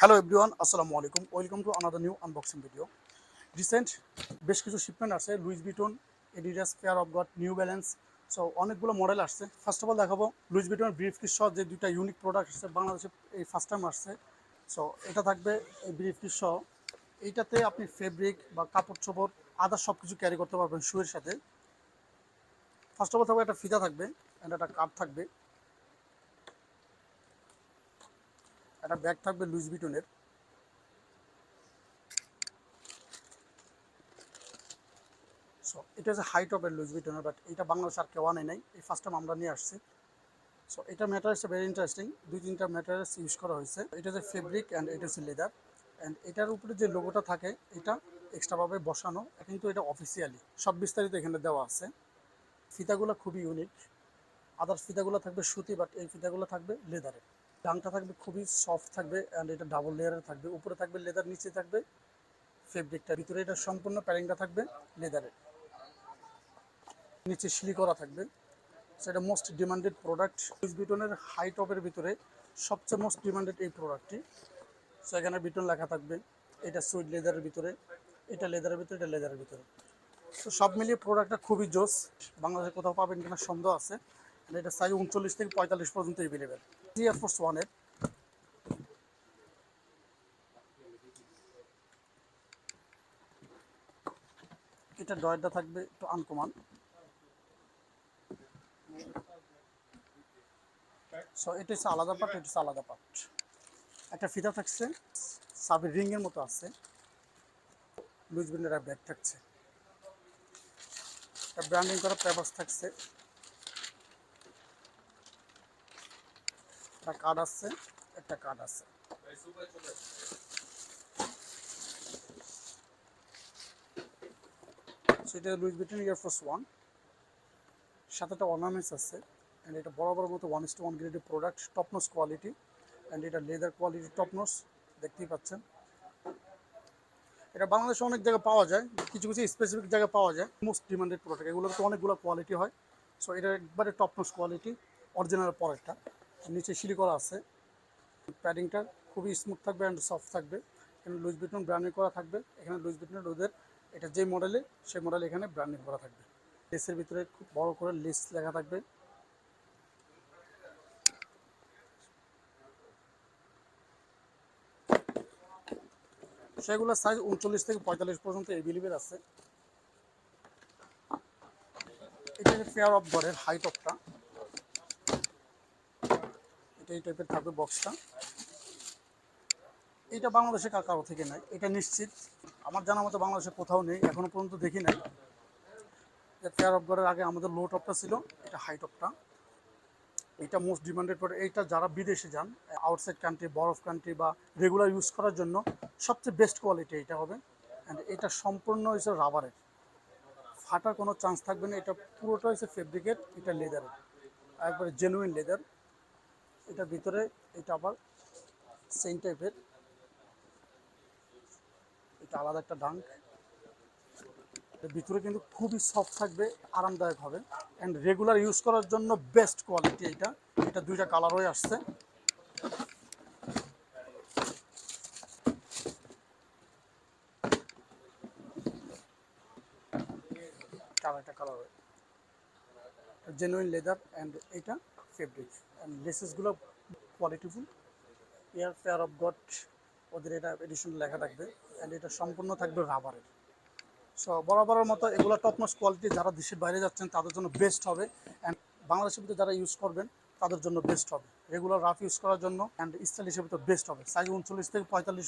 Hello everyone আসসালামু আলাইকুম welcome to another new unboxing video recent বেশ কিছু শিপমেন্ট আসছে Louis Vuitton Adidas Fear of God New Balance so অনেকগুলো model আসছে। ফার্স্ট অফ অল দেখাবো লুইস বিটন ব্রিফ কিস যে দুইটা ইউনিক প্রোডাক্ট আসছে, বাংলাদেশে এই ফার্স্ট টাইম আসছে। সো এটা থাকবে এই ব্রিফ কিস এইটাতে আপনি ফেব্রিক বা কাপড় চোপড় আদার সব কিছু ক্যারি করতে পারবেন শুয়ের সাথে। ফার্স্ট অফ অল থাকবে একটা ফিতা থাকবে, and একটা কাপ থাকবে। একটা ব্যাগ থাকবে লুইস বিটনের সো এটা হচ্ছে হাই টপের লুইস বিটনের বাট এটা বাংলাদেশ আর কেউ আনে নাই। এই ফার্স্ট টাইম আমরা নিয়ে আসছি। সো এটা ম্যাটারিয়ালস ভেরি ইন্টারেস্টিং দুই, তিনটা ম্যাটারিয়ালস ইউজ করা হয়েছে। এটা হচ্ছে ফেব্রিক অ্যান্ড এটা হচ্ছে লেদার অ্যান্ড এটার উপরে যে লোগোটা থাকে, এটা এক্সট্রাভাবে বসানো। কিন্তু এটা অফিসিয়ালি সব বিস্তারিত এখানে দেওয়া আছে। ফিতাগুলো খুবই ইউনিক আদার্স ফিতাগুলো থাকবে সুতি বাট এই ফিতাগুলো থাকবে লেদারের ডাংটা থাকবে খুবই সফট থাকবে অ্যান্ড এটা ডাবল লেয়ারের থাকবে। উপরে থাকবে লেদার নিচে থাকবে ফেব্রিকটা ভিতরে এটা সম্পূর্ণ প্যারিংটা থাকবে লেদারের নিচে সিলি করা থাকবে। সেটা মোস্ট ডিমান্ডেড প্রোডাক্ট লুইস বিটনের হাই টপের ভিতরে সবচেয়ে মোস্ট ডিমান্ডেড এই প্রোডাক্টটি সো এখানে বিটন লেখা থাকবে। এটা সুইট লেদারের ভিতরে, এটা লেদারের ভিতরে, এটা লেদারের ভিতরে। তো সব মিলিয়ে প্রোডাক্টটা খুবই জোস। বাংলাদেশে কোথাও পাবেন কিনা সন্দেহ আছে। এটা সাইজ উনচল্লিশ থেকে পঁয়তাল্লিশ পর্যন্ত এভেলেবেল এয়ারফোর্স ওয়ানের এটা ডয়েরটা থাকবে একটু আনকমান সো এটা হচ্ছে আলাদা পার্ট এটা হচ্ছে আলাদা পার্ট একটা ফিতা থাকছে, সাবের রিংয়ের মতো আছে। লুজ বিনের ব্যাগ থাকছে। ব্র্যান্ডিং করা পেপার্স থাকছে। একটা কার্ড আছে, একটা কার্ড আছে। সেটা লুইস বিটন এয়ারফোর্স ওয়ান সাথে একটা অর্নামেন্টস আছে অ্যান্ড এটা বরাবর মতো ওয়ান টু ওয়ান গ্রেডের product top notch quality and এটা লেদার কোয়ালিটি টপনোস দেখতেই পাচ্ছেন। এটা বাংলাদেশে অনেক জায়গায় পাওয়া যায়, কিছু কিছু স্পেসিফিক জায়গায় পাওয়া যায় মোস্ট ডিমান্ডেড প্রোডাক্ট এগুলোর তো অনেকগুলো কোয়ালিটি হয়। সো এটা একবারে টপনোস কোয়ালিটি অরিজিনাল পরেরটা। নিচে সিলি করা আছে। প্যাডিংটা খুবই স্মুথ থাকবে অ্যান্ড সফট থাকবে। এখানে লুইস বিটন ব্র্যান্ডিং করা থাকবে। এখানে লুইস বিটনের ওদের এটা যে মডেলে সেই মডেল এখানে ব্র্যান্ডিং করা থাকবে। লেসের ভিতরে খুব বড় করে লেস লেখা থাকবে। সেগুলো সাইজ উনচল্লিশ থেকে পঁয়তাল্লিশ পর্যন্ত এভেলেবেল আছে। এটা ফেয়ার অফ গডের হাই টপটা এই টাইপের থাকবে বক্সটা এটা বাংলাদেশে কার থেকে নাই, এটা নিশ্চিত। আমার জানা মতো বাংলাদেশে কোথাও নেই, এখনও পর্যন্ত দেখি নাই। গডের আগে আমাদের লো টপটা ছিল, এটা হাই টপটা এটা মোস্ট ডিমান্ডেড প্রোডাক্ট এইটা যারা বিদেশে যান আউটসাইড কান্ট্রি বরফ কান্ট্রি বা রেগুলার ইউজ করার জন্য সবচেয়ে বেস্ট কোয়ালিটি এটা হবে। অ্যান্ড এটা সম্পূর্ণ হয়েছে রাবারের ফাটার কোনো চান্স থাকবে না, এটা পুরোটা হয়েছে ফেব্রিকের এটা লেদারের একবারে জেনুইন লেদার এটা ভিতরে, এটা আবার সেম টাইপের এটা আলাদা একটা ডাঙ্ক ভিতরে কিন্তু খুবই সফট থাকবে, আরামদায়ক হবে। অ্যান্ড রেগুলার ইউজ করার জন্য বেস্ট কোয়ালিটি এটা এটা দুইটা কালার হয়ে আসছে। একটা কালার জেনুইন লেদার অ্যান্ড এটা। ফেব্রিক অ্যান্ড লেসেসগুলো কোয়ালিটিফুল এয়ার ফেয়ার অফ গড ওদের এটা এডিশন লেখা থাকবে। অ্যান্ড এটা সম্পূর্ণ থাকবে রাবারের সো বরাবরের মতো এগুলো টপনস কোয়ালিটি যারা দেশের বাইরে যাচ্ছেন, তাদের জন্য বেস্ট হবে। অ্যান্ড বাংলাদেশের ভিতরে যারা ইউজ করবেন, তাদের জন্য বেস্ট হবে। রেগুলার রাফ ইউজ করার জন্য অ্যান্ড স্টাইল হিসেবে তো বেস্ট হবে। সাইজ উনচল্লিশ থেকে পঁয়তাল্লিশ